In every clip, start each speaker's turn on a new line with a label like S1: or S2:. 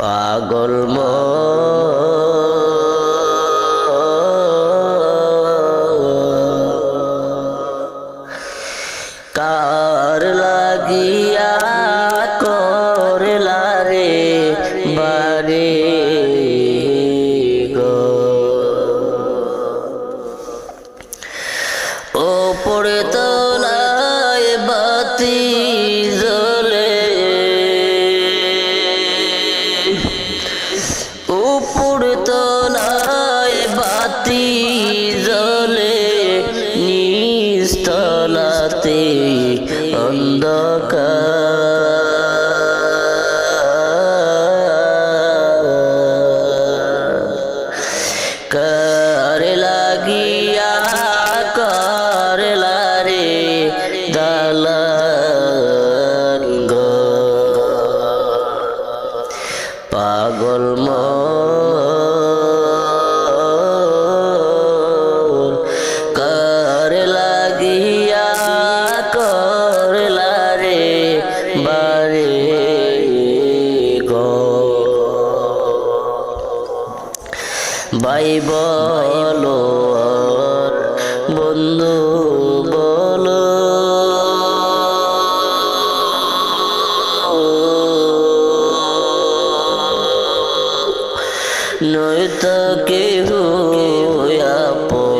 S1: পাগল মন। বাতি জলে নিস্তলাতে অন্ধকার। কার লাগিয়া কার লারে দালা পাগল মা ভাই বলো বন্ধু বলো। নয়তো কেহ আপন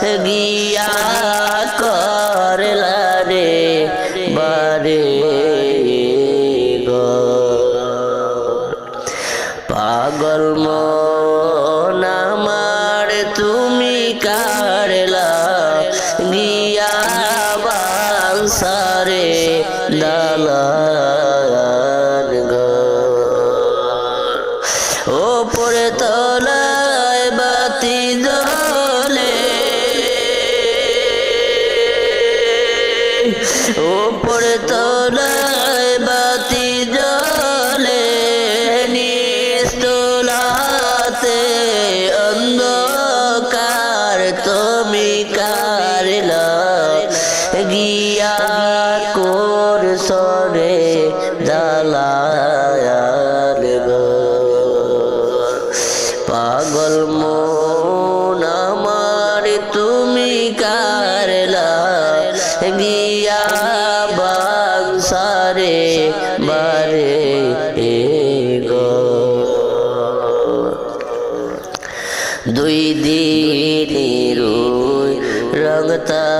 S1: सगी উপরে তোলায় বাতি জলে নিস্তলাতে অন্ধকার তুমি কারলা গিয়া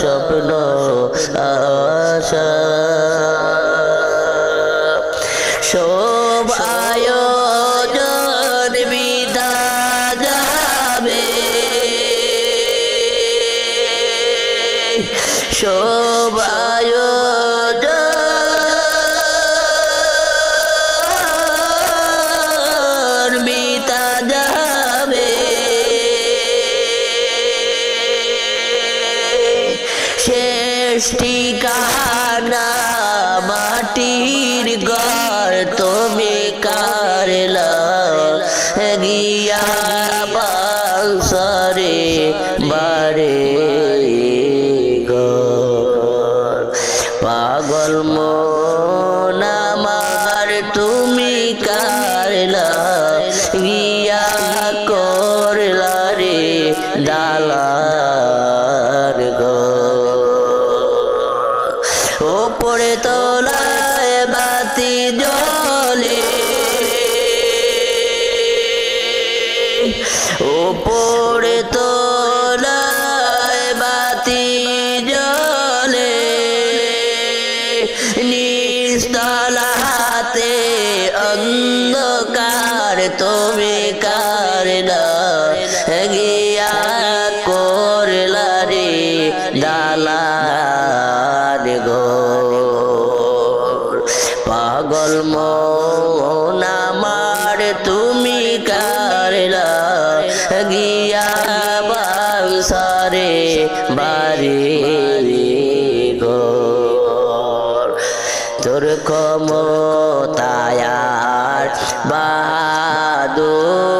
S1: স্বপ্ন আশা। শোভ আয়োজন বিদা যাবে। শোভ আয়োজন সৃষ্টি গানা মাটির ঘর তুমি কারল। গিয়া বাংসরে বারে পাগল মা ওপরে তোলায় বাতি জলে ওপরে তোলায় বাতি জলে নিস্তলা হাতে অন্ধকার পাগল আমার তুমি কারলা গিয়া বাংসারে বাড়ি গোর তোর ক্ষমতায়ার বাহাদুরে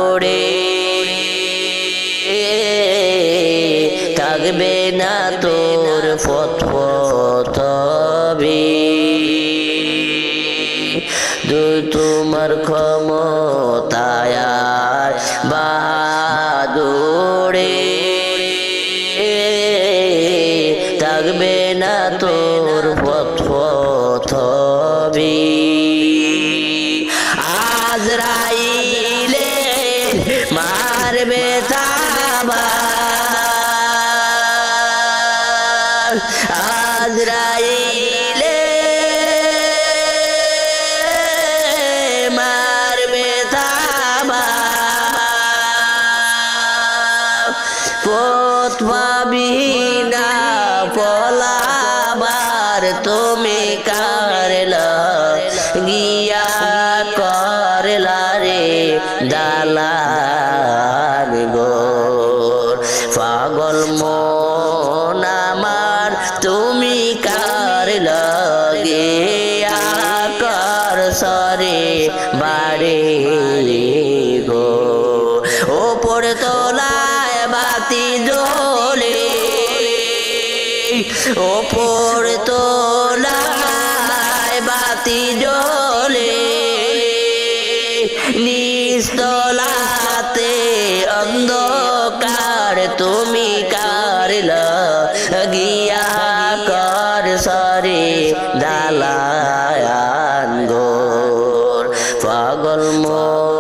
S1: দু তোমার ক্ষমতায়ার বাহাদুরে। থাকবে না তোর পথ পথবি আজরাইলে মারবে তাবার আজরাইলে পাবি পলাবার তুমি গিয়া রে পাগল আমার, তুমি গিয়া কর সরে বাড়ি গো। ওপর তোলায় ওপর তোলায় বাতি জ্বলে নিস্তলাতে অন্ধকার তুমি কারলা গিয়া কর সরে দালায়ান গোর পাগল মন